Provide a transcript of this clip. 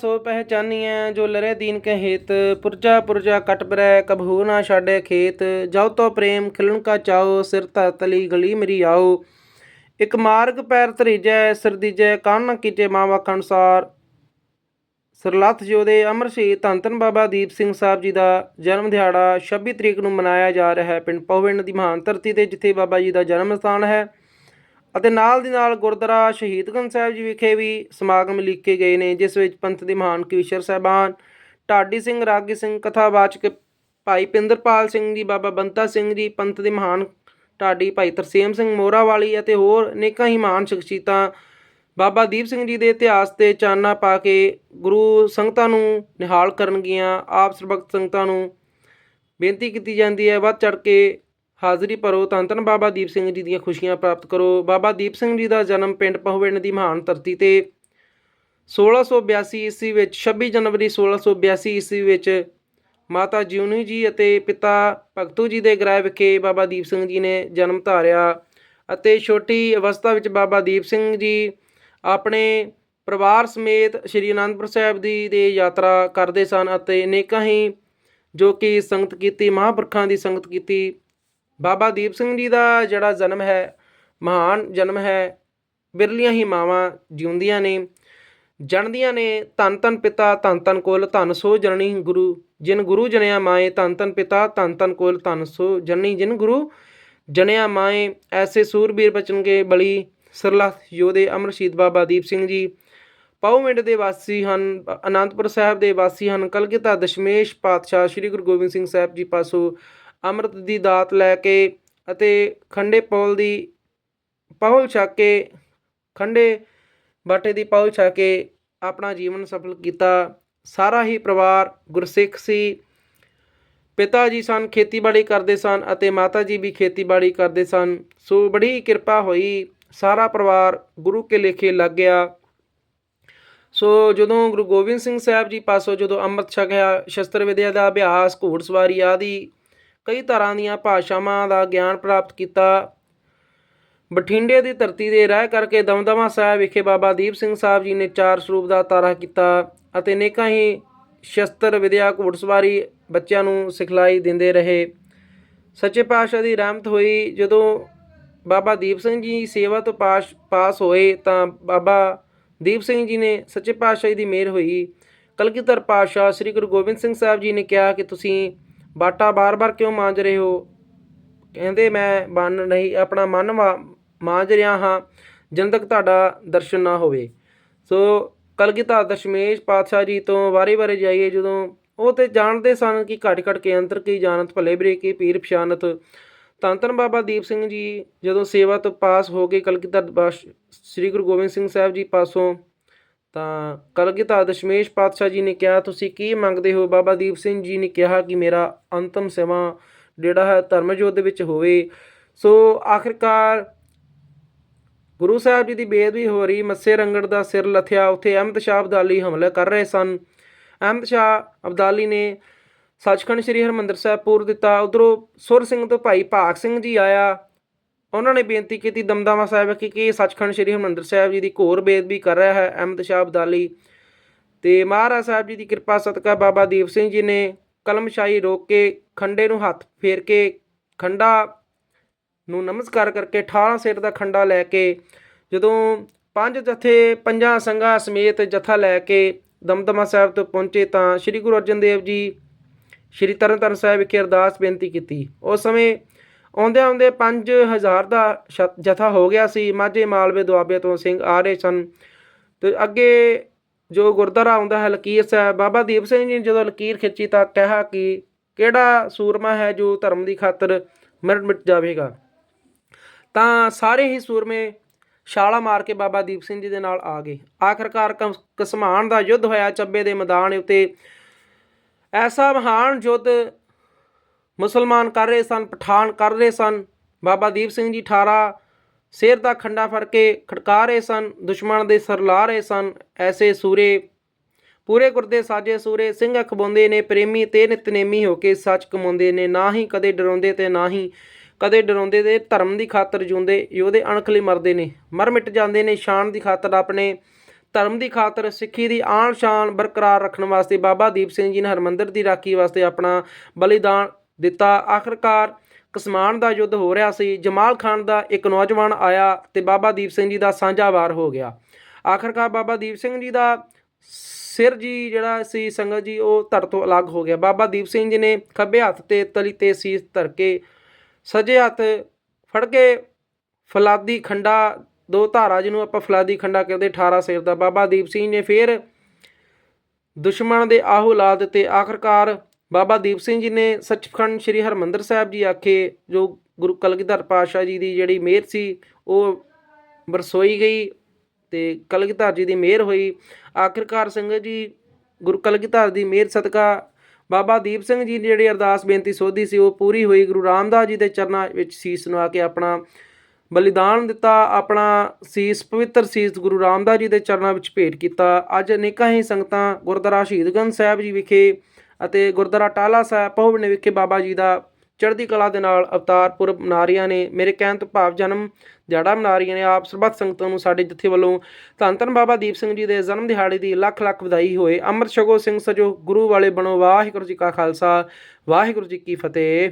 ਸੋ ਪਹਿਚਾਨੀਐ ਜੋ ਲਰੇ ਦੀਨ ਕੇ ਹੇਤ, ਪੁਰਜਾ ਪੁਰਜਾ ਕਟ ਬਰੈ ਕਬਹੂ ਨਾ ਛਾੜੇ ਖੇਤ। ਜਾਉ ਤੋ ਪ੍ਰੇਮ ਖਿਲਣ ਕਾ ਚਾਓ ਸਿਰ ਧਰ ਤਲੀ ਗਲੀ ਮੇਰੀ ਆਓ ਇਕ ਮਾਰਗ ਪੈਰ ਧਰੀਜੈ, ਸਿਰ ਦੀਜੈ ਕਾਨ ਨ ਕੀਜੈ ਮਾਵਾ ਅਨੁਸਾਰ। ਸਰਲੱਥ ਜੋਦੇ ਅਮਰ ਸ਼ਹੀਦ ਧੰਨ ਧੰਨ ਬਾਬਾ ਦੀਪ ਸਿੰਘ ਸਾਹਿਬ ਜੀ ਦਾ ਜਨਮ ਦਿਹਾੜਾ 26 ਤਰੀਕ ਨੂੰ ਮਨਾਇਆ ਜਾ ਰਿਹਾ ਹੈ ਪਿੰਡ ਪਹੁਵਿੰਡ ਦੀ ਮਹਾਨ ਧਰਤੀ ਤੇ, ਜਿੱਥੇ ਬਾਬਾ ਜੀ ਦਾ ਜਨਮ ਸਥਾਨ ਹੈ। ਅਤੇ ਨਾਲ ਦੀ ਨਾਲ ਗੁਰਦੁਆਰਾ ਸ਼ਹੀਦਗੰਜ ਸਾਹਿਬ ਜੀ ਵਿਖੇ ਵੀ ਸਮਾਗਮ ਲਿਖੇ ਗਏ ਨੇ, ਜਿਸ ਵਿੱਚ ਪੰਥ ਦੇ ਮਹਾਨ ਕਵੀਸ਼ਰ ਸਾਹਿਬਾਨ ਢਾਡੀ ਸਿੰਘ, ਰਾਗੀ ਸਿੰਘ, ਕਥਾਵਾਚਕ ਭਾਈ ਪਿੰਦਰਪਾਲ ਸਿੰਘ ਜੀ, ਬਾਬਾ ਬੰਤਾ ਸਿੰਘ ਜੀ, ਪੰਥ ਦੇ ਮਹਾਨ ਢਾਡੀ ਭਾਈ ਤਰਸੇਮ ਸਿੰਘ ਮੋਰਾਵਾਲੀ ਅਤੇ ਹੋਰ ਅਨੇਕਾਂ ਹੀ ਮਹਾਨ ਸ਼ਖਸੀਅਤਾਂ ਬਾਬਾ ਦੀਪ ਸਿੰਘ ਜੀ ਦੇ ਇਤਿਹਾਸ ਤੇ ਚਾਨਣਾ ਪਾ ਕੇ ਗੁਰੂ ਸੰਗਤਾਂ ਨੂੰ ਨਿਹਾਲ ਕਰਨਗੀਆਂ। ਆਪ ਸਰਬਖਤ ਸੰਗਤਾਂ ਨੂੰ ਬੇਨਤੀ ਕੀਤੀ ਜਾਂਦੀ ਹੈ, ਵੱਧ ਚੜ ਕੇ ਹਾਜ਼ਰੀ ਭਰੋ, ਧੰਨ ਧੰਨ ਬਾਬਾ ਦੀਪ ਸਿੰਘ ਜੀ ਦੀਆਂ ਖੁਸ਼ੀਆਂ ਪ੍ਰਾਪਤ ਕਰੋ। ਬਾਬਾ ਦੀਪ ਸਿੰਘ ਜੀ ਦਾ ਜਨਮ ਪਿੰਡ ਪਹੁਵਿੰਡ ਦੀ ਮਹਾਨ ਧਰਤੀ ਤੇ 1682 ਈਸਵੀ ਵਿੱਚ 26 ਜਨਵਰੀ 1682 ਈਸਵੀ ਵਿੱਚ ਮਾਤਾ ਜਿਉਣੀ ਜੀ ਅਤੇ ਪਿਤਾ ਭਗਤੂ ਜੀ ਦੇ ਗ੍ਰਹਿ ਵਿਖੇ ਬਾਬਾ ਦੀਪ ਸਿੰਘ ਜੀ ਨੇ ਜਨਮ ਧਾਰਿਆ ਅਤੇ ਛੋਟੀ ਅਵਸਥਾ ਵਿੱਚ ਬਾਬਾ ਦੀਪ ਸਿੰਘ ਜੀ ਆਪਣੇ ਪਰਿਵਾਰ ਸਮੇਤ ਸ੍ਰੀ ਅਨੰਦਪੁਰ ਸਾਹਿਬ ਦੀ ਦੇ ਯਾਤਰਾ ਕਰਦੇ ਸਨ ਅਤੇ ਅਨੇਕਾਂ ਹੀ ਜੋ ਕਿ ਸੰਗਤ ਕੀਤੀ, ਮਹਾਂਪੁਰਖਾਂ ਦੀ ਸੰਗਤ ਕੀਤੀ। ਬਾਬਾ ਦੀਪ ਸਿੰਘ ਜੀ ਦਾ ਜਿਹੜਾ ਜਨਮ ਹੈ, ਮਹਾਨ ਜਨਮ ਹੈ, ਬਿਰਲੀਆਂ ਹੀ ਮਾਵਾਂ ਜਿਉਂਦੀਆਂ ਨੇ, ਜਣਦੀਆਂ ਨੇ ਧੰਨ ਧੰਨ ਪਿਤਾ, ਧੰਨ ਧੰਨ ਕੋਲ, ਧੰਨ ਸੋ ਜਨਨੀ ਗੁਰੂ, ਜਿਨ ਗੁਰੂ ਜਨਿਆ ਮਾਏ, ਧੰਨ ਧੰਨ ਪਿਤਾ, ਧੰਨ ਧੰਨ ਕੋਲ, ਧੰਨ ਸੋ ਜਨਨੀ ਜਿਨ ਗੁਰੂ ਜਨਿਆ ਮਾਏ, ਐਸੇ ਸੂਰਬੀਰ ਬਚਨਗੇ ਬਲੀ, ਸਰਲਾ ਯੋਧੇ ਅਮਰ ਸ਼ਹੀਦ ਬਾਬਾ ਦੀਪ ਸਿੰਘ ਜੀ। ਪਾਉਮਿੰਡ ਦੇ ਵਾਸੀ ਹਨ, ਅਨੰਦਪੁਰ ਸਾਹਿਬ ਦੇ ਵਾਸੀ ਹਨ, ਕਲਗੀਧਰ ਦਸ਼ਮੇਸ਼ ਪਾਤਸ਼ਾਹ ਸ੍ਰੀ ਗੁਰੂ ਗੋਬਿੰਦ ਸਿੰਘ ਸਾਹਿਬ ਜੀ ਪਾਸੋਂ ਅੰਮ੍ਰਿਤ ਦੀ ਦਾਤ ਲੈ ਕੇ ਅਤੇ ਖੰਡੇ ਪੌਲ ਦੀ ਪਹੁਲ ਛੱਕ ਕੇ, ਖੰਡੇ ਬਾਟੇ ਦੀ ਪਹੁਲ ਛਕ ਕੇ ਆਪਣਾ ਜੀਵਨ ਸਫਲ ਕੀਤਾ। ਸਾਰਾ ਹੀ ਪਰਿਵਾਰ ਗੁਰਸਿੱਖ ਸੀ। ਪਿਤਾ ਜੀ ਸਨ, ਖੇਤੀਬਾੜੀ ਕਰਦੇ ਸਨ ਅਤੇ ਮਾਤਾ ਜੀ ਵੀ ਖੇਤੀਬਾੜੀ ਕਰਦੇ ਸਨ। ਸੋ ਬੜੀ ਕਿਰਪਾ ਹੋਈ। ਸਾਰਾ ਪਰਿਵਾਰ ਗੁਰੂ ਕੇ ਲੇਖੇ ਲੱਗ ਗਿਆ। ਸੋ ਜਦੋਂ ਗੁਰੂ ਗੋਬਿੰਦ ਸਿੰਘ ਸਾਹਿਬ ਜੀ ਪਾਸੋਂ ਜਦੋਂ ਅੰਮ੍ਰਿਤ ਛਕਿਆ, ਸ਼ਸਤਰ ਵਿਦਿਆ ਦਾ ਅਭਿਆਸ ਘੋੜਸਵਾਰੀ ਆਦਿ ਕਈ ਤਰ੍ਹਾਂ ਦੀਆਂ ਭਾਸ਼ਾਵਾਂ ਦਾ ਗਿਆਨ ਪ੍ਰਾਪਤ ਕੀਤਾ। ਬਠਿੰਡੇ ਦੀ ਧਰਤੀ ਦੇ ਰਹਿ ਕਰਕੇ ਦਮਦਮਾ ਸਾਹਿਬ ਵਿਖੇ ਬਾਬਾ ਦੀਪ ਸਿੰਘ ਸਾਹਿਬ ਜੀ ਨੇ ਚਾਰ ਸਰੂਪ ਦਾ ਤਾਰਾ ਕੀਤਾ ਅਤੇ ਅਨੇਕਾਂ ਹੀ ਸ਼ਸਤਰ ਵਿਦਿਆ ਘੋੜਸਵਾਰੀ ਬੱਚਿਆਂ ਨੂੰ ਸਿਖਲਾਈ ਦਿੰਦੇ ਰਹੇ। ਸੱਚੇ ਪਾਤਸ਼ਾਹ ਦੀ ਰਹਿਮਤ ਹੋਈ। ਜਦੋਂ ਬਾਬਾ ਦੀਪ ਸਿੰਘ ਜੀ ਸੇਵਾ ਤੋਂ ਪਾਸ ਪਾਸ ਹੋਏ ਤਾਂ ਬਾਬਾ ਦੀਪ ਸਿੰਘ ਜੀ ਨੇ ਸੱਚੇ ਪਾਤਸ਼ਾਹ ਦੀ ਮਿਹਰ ਹੋਈ। ਕਲਗੀਧਰ ਪਾਤਸ਼ਾਹ ਸ੍ਰੀ ਗੁਰੂ ਗੋਬਿੰਦ ਸਿੰਘ ਸਾਹਿਬ ਜੀ ਨੇ ਕਿਹਾ ਕਿ ਤੁਸੀਂ ਬਾਟਾ ਬਾਰ-ਬਾਰ ਕਿਉਂ ਮਾਂਜ ਰਹੇ ਹੋ? ਕਹਿੰਦੇ ਮੈਂ ਮਨ ਨਹੀਂ, ਆਪਣਾ ਮਨ ਵਾ- ਮਾਂਜ ਰਿਹਾ ਹਾਂ ਜਦੋਂ ਤੱਕ ਤੁਹਾਡਾ ਦਰਸ਼ਨ ਨਾ ਹੋਵੇ। ਸੋ ਕਲਗੀਧਰ ਦਸ਼ਮੇਸ਼ ਪਾਤਸ਼ਾਹ ਜੀ ਤੋਂ ਵਾਰੇ-ਵਾਰੇ ਜਾਈਏ, ਜਦੋਂ ਉਹ ਤੇ ਜਾਣਦੇ ਸਨ ਕਿ ਘਟ ਘਟ ਕੇ ਅੰਤਰ ਕੀ ਜਾਣਤ, ਭਲੇ ਬਰੇ ਕੀ ਪੀਰ ਪਛਾਨਤ। ਧੰਨ ਧੰਨ ਬਾਬਾ ਦੀਪ ਸਿੰਘ ਜੀ ਜਦੋਂ ਸੇਵਾ ਤੋਂ ਪਾਸ ਹੋ ਗਏ ਕਲਗੀਧਰ ਬਾਸ਼- ਸ੍ਰੀ ਗੁਰੂ ਗੋਬਿੰਦ ਸਿੰਘ ਸਾਹਿਬ ਜੀ ਪਾਸੋਂ ਤਾਂ ਕਲਗੀਧਰ ਦਸ਼ਮੇਸ਼ ਪਾਤਸ਼ਾਹ ਜੀ ਨੇ ਕਿਹਾ, ਤੁਸੀਂ ਕੀ ਮੰਗਦੇ ਹੋ? ਬਾਬਾ ਦੀਪ ਸਿੰਘ ਜੀ ਨੇ ਕਿਹਾ ਕਿ ਮੇਰਾ ਅੰਤਮ ਸਮਾਂ ਜਿਹੜਾ ਹੈ ਧਰਮ ਯੁੱਧ ਵਿੱਚ ਹੋਵੇ। ਸੋ ਆਖਿਰਕਾਰ ਗੁਰੂ ਸਾਹਿਬ ਜੀ ਦੀ ਬੇਦਬੀ ਹੋ ਰਹੀ, ਮੱਸੇ ਰੰਗੜ ਦਾ ਸਿਰ ਲਥਿਆ, ਉੱਥੇ ਅਹਿਮਦ ਸ਼ਾਹ ਅਬਦਾਲੀ ਹਮਲਾ ਕਰ ਰਹੇ ਸਨ। ਅਹਿਮਦ ਸ਼ਾਹ ਅਬਦਾਲੀ ਨੇ ਸੱਚਖੰਡ ਸ੍ਰੀ ਹਰਮੰਦਰ ਸਾਹਿਬ ਪੂਰ ਦਿੱਤਾ। ਉਧਰੋਂ ਸੁਰ ਸਿੰਘ ਤੋਂ ਭਾਈ ਭਾਗ ਸਿੰਘ ਜੀ ਆਇਆ। ਉਹਨਾਂ ਨੇ ਬੇਨਤੀ ਕੀਤੀ ਦਮਦਮਾ ਸਾਹਿਬ ਕਿ ਕਿ ਸੱਚਖੰਡ ਸ੍ਰੀ ਹਰਿਮੰਦਰ ਸਾਹਿਬ ਜੀ ਦੀ ਘੋਰ ਬੇਦਬੀ ਕਰ ਰਿਹਾ ਹੈ, ਅਹਿਮਦ ਸ਼ਾਹ ਅਬਦਾਲੀ। ਤੇ ਮਹਾਰਾਜ ਸਾਹਿਬ ਜੀ ਦੀ ਕਿਰਪਾ ਸਦਕਾ ਬਾਬਾ ਦੀਪ ਸਿੰਘ ਜੀ ਨੇ ਕਲਮਸ਼ਾਹੀ ਰੋਕ ਕੇ ਖੰਡੇ ਨੂੰ ਹੱਥ ਫੇਰ ਕੇ ਖੰਡਾ ਨੂੰ ਨਮਸਕਾਰ ਕਰਕੇ 18 ਸਿਰ ਦਾ ਖੰਡਾ ਲੈ ਕੇ ਜਦੋਂ ਪੰਜ ਜਥੇ ਪੰਜਾਂ ਸੰਘਾਂ ਸਮੇਤ ਜਥਾ ਲੈ ਕੇ ਦਮਦਮਾ ਸਾਹਿਬ ਤੋਂ ਪਹੁੰਚੇ ਤਾਂ ਸ੍ਰੀ ਗੁਰੂ ਅਰਜਨ ਦੇਵ ਜੀ ਸ੍ਰੀ ਤਰਨਤਾਰਨ ਸਾਹਿਬ ਵਿਖੇ ਅਰਦਾਸ ਬੇਨਤੀ ਕੀਤੀ। ਉਸ ਸਮੇਂ ਆਉਂਦੇ ਆਉਂਦੇ 5000 ਦਾ ਸ਼- ਜਥਾ ਹੋ ਗਿਆ ਸੀ। ਮਾਝੇ ਮਾਲਵੇ ਦੁਆਬੇ ਤੋਂ ਸਿੰਘ ਆ ਰਹੇ ਸਨ। ਤੇ ਅੱਗੇ ਜੋ ਗੁਰਦੁਆਰਾ ਆਉਂਦਾ ਹੈ, ਲਕੀਰ ਸਾਹਿਬ, ਬਾਬਾ ਦੀਪ ਸਿੰਘ ਜੀ ਨੇ ਜਦੋਂ ਲਕੀਰ ਖਿੱਚੀ ਤਾਂ ਕਿਹਾ ਕਿ ਕਿਹੜਾ ਸੂਰਮਾ ਹੈ ਜੋ ਧਰਮ ਦੀ ਖਾਤਰ ਮਿਟ ਮਿਟ ਜਾਵੇਗਾ? ਤਾਂ ਸਾਰੇ ਹੀ ਸੂਰਮੇ ਛਾਲਾ ਮਾਰ ਕੇ ਬਾਬਾ ਦੀਪ ਸਿੰਘ ਜੀ ਦੇ ਨਾਲ ਆ ਗਏ। ਆਖਰਕਾਰ ਕਸ- ਕਸਮਾਨ ਦਾ ਯੁੱਧ ਹੋਇਆ। ਚੱਬੇ ਦੇ ਮੈਦਾਨ ਉੱਤੇ ਐਸਾ ਮਹਾਨ ਯੁੱਧ ਮੁਸਲਮਾਨ ਕਰ ਰਹੇ ਸਨ, ਪਠਾਨ ਕਰ ਰਹੇ ਸਨ। ਬਾਬਾ ਦੀਪ ਸਿੰਘ ਜੀ 18 ਸਿਰ ਦਾ ਖੰਡਾ ਫੜ ਕੇ ਖੜਕਾ ਰਹੇ ਸਨ, ਦੁਸ਼ਮਣ ਦੇ ਸਰ ਲਾ ਰਹੇ ਸਨ। ਐਸੇ ਸੂਰੇ, ਪੂਰੇ ਗੁਰਦੇ ਸਾਜੇ ਸੂਰੇ, ਸਿੰਘ ਅਖਬੁੰਦੇ ਨੇ ਪ੍ਰੇਮੀ ਤੇ ਨਿਤਨੇਮੀ ਹੋ ਕੇ ਸੱਚ ਕਮਾਉਂਦੇ ਨੇ। ਨਾ ਹੀ ਕਦੇ ਡਰਾਉਂਦੇ ਤੇ ਨਾ ਹੀ ਕਦੇ ਡਰਾਉਂਦੇ ਤੇ ਧਰਮ ਦੀ ਖਾਤਰ ਜੂੰਦੇ ਯੋਧੇ ਅਣਖ ਲਈ ਮਰਦੇ ਨੇ। ਮਰ ਮਿਟ ਜਾਂਦੇ ਨੇ ਸ਼ਾਨ ਦੀ ਖਾਤਰ ਆਪਣੇ ਧਰਮ ਦੀ ਖਾਤਰ, ਸਿੱਖੀ ਦੀ ਆਣ ਸ਼ਾਨ ਬਰਕਰਾਰ ਰੱਖਣ ਵਾਸਤੇ। ਬਾਬਾ ਦੀਪ ਸਿੰਘ ਜੀ ਨੇ ਹਰਮੰਦਰ ਦੀ ਰਾਖੀ ਵਾਸਤੇ ਆਪਣਾ ਬਲੀਦਾਨ ਦਿੱਤਾ। ਆਖਰਕਾਰ ਕਸਮਾਨ ਦਾ ਯੁੱਧ ਹੋ ਰਿਹਾ ਸੀ। ਜਮਾਲ ਖਾਨ ਦਾ ਇੱਕ ਨੌਜਵਾਨ ਆਇਆ ਤੇ ਬਾਬਾ ਦੀਪ ਸਿੰਘ ਜੀ ਦਾ ਸਾਂਝਾ ਵਾਰ ਹੋ ਗਿਆ। ਆਖਰਕਾਰ ਬਾਬਾ ਦੀਪ ਸਿੰਘ ਜੀ ਦਾ ਸਿਰ ਜੀ ਜਿਹੜਾ ਸੀ, ਸੰਗਤ ਜੀ, ਉਹ ਧਰ ਤੋਂ ਅਲੱਗ ਹੋ ਗਿਆ। ਬਾਬਾ ਦੀਪ ਸਿੰਘ ਜੀ ਨੇ ਖੱਬੇ ਹੱਥ ਤੇ ਤਲੀ ਤੇ ਸੀਸ ਧਰ ਕੇ ਸੱਜੇ ਹੱਥ ਫੜ ਕੇ ਫਲਾਦੀ ਖੰਡਾ, ਦੋ ਧਾਰਾ ਜਿਹਨੂੰ ਆਪਾਂ ਫਲਾਦੀ ਖੰਡਾ ਕਹਿੰਦੇ 18 ਸਿਰ ਦਾ। ਬਾਬਾ ਦੀਪ ਸਿੰਘ ਨੇ ਫਿਰ ਦੁਸ਼ਮਣ ਦੇ ਆਹੂ ਲਾ ਦਿੱਤੇ। ਆਖਰਕਾਰ ਬਾਬਾ ਦੀਪ ਸਿੰਘ ਜੀ ਨੇ ਸੱਚਖੰਡ ਸ੍ਰੀ ਹਰਮੰਦਰ ਸਾਹਿਬ ਜੀ ਆਖੇ, ਜੋ ਗੁਰੂ ਕਲਗੀਧਰ ਪਾਤਸ਼ਾਹ ਜੀ ਦੀ ਜਿਹੜੀ ਮਿਹਰ ਸੀ, ਉਹ ਬਰਸੋਈ ਗਈ ਤੇ ਕਲਗੀਧਰ ਜੀ ਦੀ ਮਿਹਰ ਹੋਈ। ਆਖਿਰਕਾਰ ਸੰਗਤ ਜੀ, ਗੁਰੂ ਕਲਗੀਧਰ ਦੀ ਮਿਹਰ ਸਦਕਾ ਬਾਬਾ ਦੀਪ ਸਿੰਘ ਜੀ ਦੀ ਜਿਹੜੀ ਅਰਦਾਸ ਬੇਨਤੀ ਸੋਧੀ ਸੀ, ਉਹ ਪੂਰੀ ਹੋਈ। ਗੁਰੂ ਰਾਮਦਾਸ ਜੀ ਦੇ ਚਰਨਾਂ ਵਿੱਚ ਸੀਸ ਨਵਾ ਕੇ ਆਪਣਾ ਬਲੀਦਾਨ ਦਿੱਤਾ, ਆਪਣਾ ਸੀਸ, ਪਵਿੱਤਰ ਸੀਸ ਗੁਰੂ ਰਾਮਦਾਸ ਜੀ ਦੇ ਚਰਨਾਂ ਵਿੱਚ ਭੇਟ ਕੀਤਾ। ਅੱਜ ਅਨੇਕਾਂ ਹੀ ਸੰਗਤਾਂ ਗੁਰਦੁਆਰਾ ਸ਼ਹੀਦਗੰਜ ਸਾਹਿਬ ਜੀ ਵਿਖੇ ਅਤੇ ਗੁਰਦੁਆਰਾ ਟਾਲਾ ਸਾਹਿਬ ਪਹੁਬਣੇ ਵਿਖੇ ਬਾਬਾ ਜੀ ਦਾ ਚੜ੍ਹਦੀ ਕਲਾ ਦੇ ਨਾਲ ਅਵਤਾਰ ਪੁਰਬ ਮਨਾ ਰਹੀਆਂ ਨੇ। ਮੇਰੇ ਕਹਿਣ ਤੋਂ ਭਾਵ ਜਨਮ ਦਿਹਾੜਾ ਮਨਾ ਰਹੀਆਂ ਨੇ। ਆਪ ਸਰਬੱਤ ਸੰਗਤਾਂ ਨੂੰ ਸਾਡੇ ਜਥੇ ਵੱਲੋਂ ਧੰਨ ਧੰਨ ਬਾਬਾ ਦੀਪ ਸਿੰਘ ਜੀ ਦੇ ਜਨਮ ਦਿਹਾੜੇ ਦੀ ਲੱਖ ਲੱਖ ਵਧਾਈ ਹੋਏ। ਅੰਮ੍ਰਿਤ ਛਕੋ ਸਿੰਘ ਸਜੋ, ਗੁਰੂ ਵਾਲੇ ਬਣੋ। ਵਾਹਿਗੁਰੂ ਜੀ ਕਾ ਖਾਲਸਾ। ਵਾਹਿਗੁਰੂ ਜੀ ਕੀ ਫਤਿਹ।